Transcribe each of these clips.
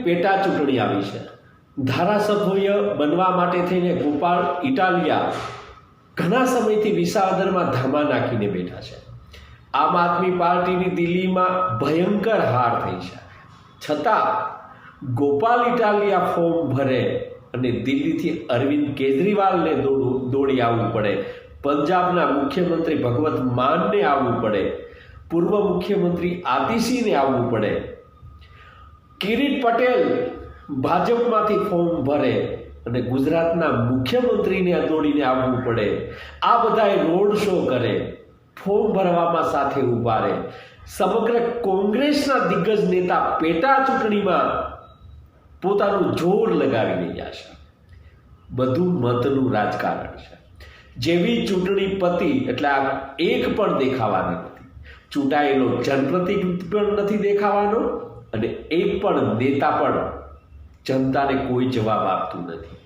પેટા ચૂંટણી આવી છે. ધારાસભ્ય બનવા માટે થઈને ગોપાલ ઇટાલિયા ઘણા સમયથી વિસાવદરમાં ધામા નાખીને બેઠા છે. આમ આદમી પાર્ટીની દિલ્હીમાં ભયંકર હાર થઈ છે. છતાં ગોપાલ ઇટાલિયા ફોર્મ ભરે અને દિલ્હીથી અરવિંદ કેજરીવાલને દોડવું દોડી આવવું પડે. પંજાબના મુખ્યમંત્રી ભગવત માનને આવવું પડે. પૂર્વ મુખ્યમંત્રી આતિશીને આવવું પડે. કિરીટ પટેલ ભાજપમાંથી ફોર્મ ભરે અને ગુજરાતના મુખ્યમંત્રીને દોડીને આવવું પડે. આ બધાએ રોડ શો કરે, ફોર્મ ભરવામાં સાથે ઊભા રહે. સમગ્ર કોંગ્રેસના દિગ્ગજ નેતા પેટા ચૂંટણીમાં પોતાનું જોર લગાવી રહ્યા છે. બધું મતનું રાજકારણ છે. જેવી ચૂંટણી પતી, એટલે આ એક પણ દેખાવાની નથી. ચૂંટાયેલો જનપ્રતિનિધિ પણ નથી દેખાવાનો. અને એક પણ નેતા પણ જનતાને કોઈ જવાબ આપતું નથી.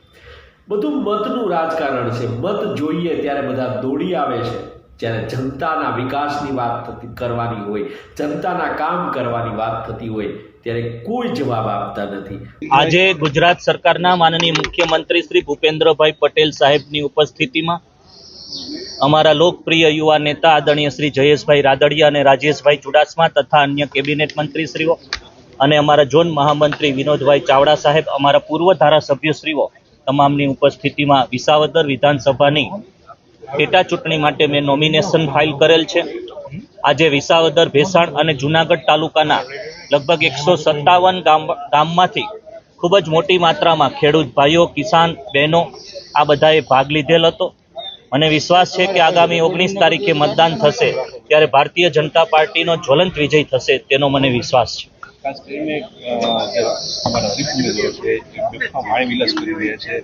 બધું મતનું રાજકારણ છે. મત જોઈએ ત્યારે બધા દોડી આવે છે. જ્યારે જનતાના વિકાસની વાત થતી કરવાની હોય, જનતાના કામ કરવાની વાત થતી હોય, ત્યારે કોઈ જવાબ આપતા નથી. આજે ગુજરાત સરકારના માનનીય મુખ્યમંત્રી શ્રી ભૂપેન્દ્રભાઈ પટેલ સાહેબની ઉપસ્થિતિમાં અમારા લોકપ્રિય યુવા નેતા આદરણીય શ્રી જયેશભાઈ રાદડિયા અને રાજેશભાઈ ચુડાસમા તથા અન્ય કેબિનેટ મંત્રીશ્રીઓ અને અમારા ઝોન મહામંત્રી વિનોદભાઈ ચાવડા સાહેબ, અમારા પૂર્વ ધારાસભ્યશ્રીઓ, તમામની ઉપસ્થિતિમાં વિસાવદર વિધાનસભાની પેટા ચૂંટણી માટે મેં નોમિનેશન ફાઇલ કરેલ છે. આજે વિસાવદર, ભેસાણ અને જુનાગઢ તાલુકાના લગભગ એકસો સત્તાવન ગામ, ગામમાંથી ખૂબ જ મોટી માત્રામાં ખેડૂત ભાઈઓ, કિસાન, બહેનો આ બધાએ ભાગ લીધેલ હતો. મને વિશ્વાસ છે કે આગામી ઓગણીસ તારીખે મતદાન થશે, ત્યારે ભારતીય જનતા પાર્ટીનો જ્વલંત વિજય થશે તેનો મને વિશ્વાસ છે. ખાસ કરીને અમારા હરીફ ઉમેદવારો છે એ વાણી વિલાસ કરી રહ્યા છે.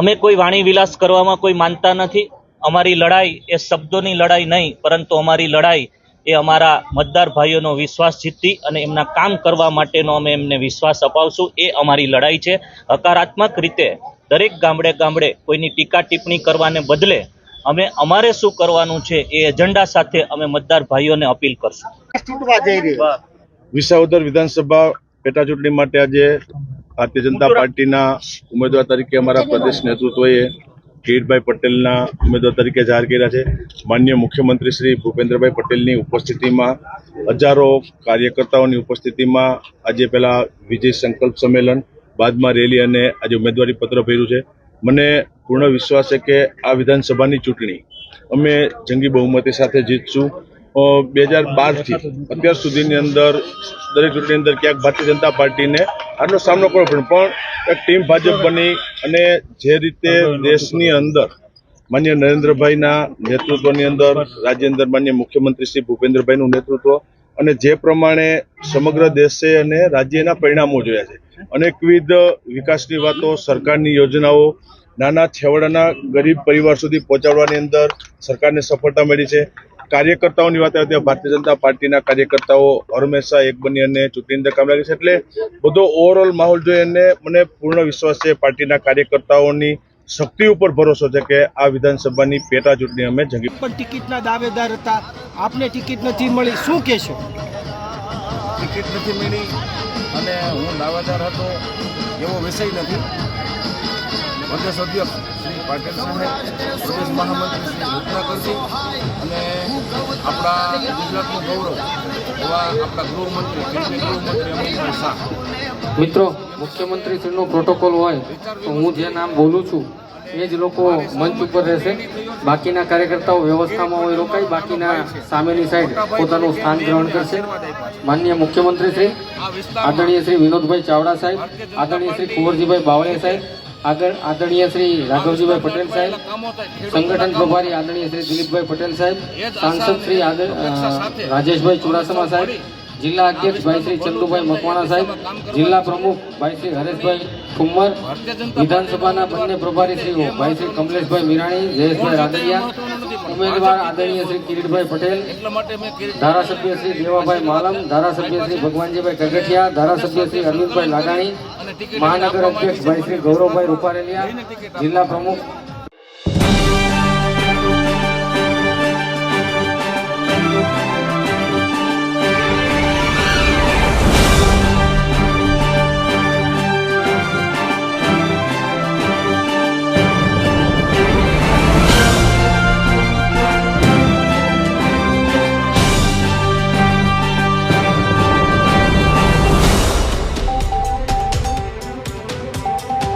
અમે કોઈ વાણી વિલાસ કરવામાં કોઈ માનતા નથી. અમારી લડાઈ એ શબ્દોની લડાઈ નહીં પરંતુ અમારી લડાઈ એ અમારા મતદાર ભાઈઓનો વિશ્વાસ જીતી અને એમના કામ કરવા માટેનો અમે એમને વિશ્વાસ અપાવશું. એ અમારી લડાઈ છે. હકારાત્મક રીતે દરેક ગામડે ગામડે કોઈની ટીકા ટિપ્પણી કરવાને બદલે અમે અમારે શું કરવાનું છે એ એજન્ડા સાથે અમે મતદાર ભાઈઓને અપીલ કરશું. વિસાવદર વિધાનસભા પેટા ચૂંટણી માટે આજે ભારતીય જનતા પાર્ટીના ઉમેદવાર તરીકે અમારા પ્રદેશ નેતૃત્વએ કિરીટભાઈ પટેલના ઉમેદવાર તરીકે જાહેર કર્યા છે. માન્ય મુખ્યમંત્રી શ્રી ભૂપેન્દ્રભાઈ પટેલની ઉપસ્થિતિમાં હજારો કાર્યકર્તાઓની ઉપસ્થિતિમાં આજે પહેલાં વિજય સંકલ્પ સંમેલન બાદમાં રેલી અને આજે ઉમેદવારી પત્ર ભર્યું છે. મને પૂર્ણ વિશ્વાસ છે કે આ વિધાનસભાની ચૂંટણી અમે જંગી બહુમતી સાથે જીતશું. બે હજાર બારથી અત્યાર સુધીની અંદર, દરેક ચૂંટણી અંદર ક્યાંક ભારતીય જનતા પાર્ટીને આટલો સામનો કરવો પડે પણ એક ટીમ ભાજપ બની અને જે રીતે દેશની અંદર માન્ય નરેન્દ્રભાઈના નેતૃત્વની અંદર રાજ્ય માન્ય મુખ્યમંત્રી શ્રી ભૂપેન્દ્રભાઈનું નેતૃત્વ અને જે પ્રમાણે સમગ્ર દેશે અને રાજ્યના પરિણામો જોયા છે. અનેકવિધ વિકાસની વાતો, સરકારની યોજનાઓ, નાના છેવાડાના ગરીબ પરિવાર સુધી પહોંચાડવાની અંદર સરકારને સફળતા મળી છે. કાર્યકર્તાઓની વાત આવે તો ભારતીય જનતા પાર્ટીના કાર્યકર્તાઓ હંમેશા એક બની અને ચૂંટણી અંદર કામ લાગે છે. એટલે બધો ઓવરઓલ માહોલ જોઈએ અને મને પૂર્ણ વિશ્વાસ છે પાર્ટીના કાર્યકર્તાઓની શક્તિ ઉપર ભરોસો છે કે આ વિધાનસભાની પેટા ચૂંટણી અમે જંગી પણ ટિકિટના દાવેદાર હતા. આપને ટિકિટ નથી મળી. શું કહેશો? ટિકિટ નથી મળી અને હું દાવેદાર હતો એવો વિષય નથી. પ્રદેશ અધ્યક્ષ શ્રી પાટીલ સાહેબ પ્રદેશ મહામંત્રી શ્રી આપણા ગુજરાતનું ગૌરવ એવા આપણા ગૃહમંત્રી ગૃહમંત્રી શાહ. મિત્રો, મુખ્યમંત્રીશ્રીનો પ્રોટોકોલ હોય તો હું જે નામ બોલું છું, એ જ લોકો મંચ ઉપર રહેશે. બાકીના કાર્યકર્તાઓ વ્યવસ્થામાં હોય રોકાઈ બાકીના સામેની સાઈડ પોતાનું સ્થાન ગ્રહણ કરશે. માનનીય મુખ્યમંત્રી શ્રી આદરણીય શ્રી વિનોદભાઈ ચાવડા સાહેબ, આદરણીય શ્રી કુંવરજીભાઈ બાવળિયા સાહેબ આગળ આદરણીય શ્રી રાઘવજીભાઈ પટેલ સાહેબ સંગઠન પ્રભારી આદરણીય શ્રી દિલીપભાઈ પટેલ સાહેબ સાંસદ શ્રી રાજેશભાઈ ચુડાસમા સાહેબ જિલ્લા અધ્યક્ષ ભાઈ શ્રી ચંદુભાઈ મકવાણા સાહેબ જિલ્લા પ્રમુખ ભાઈ શ્રી હરેશભાઈ ઠુમ્મર વિધાનસભાના બંને પ્રભારી શ્રીઓ ભાઈ શ્રી કમલેશભાઈ મીરાણી જયેશભાઈ રાદડિયા ઉમેદવાર આદરણીય શ્રી કિરીટભાઈ પટેલ, ધારાસભ્ય શ્રી દેવાભાઈ માલમ, ધારાસભ્ય શ્રી ભગવાનજીભાઈ કગઠિયા, ધારાસભ્ય શ્રી અરવિંદભાઈ લાગાણી, મહાનગર અધ્યક્ષ ભાઈ શ્રી ગૌરવભાઈ રૂપારેલિયા, જિલ્લા પ્રમુખ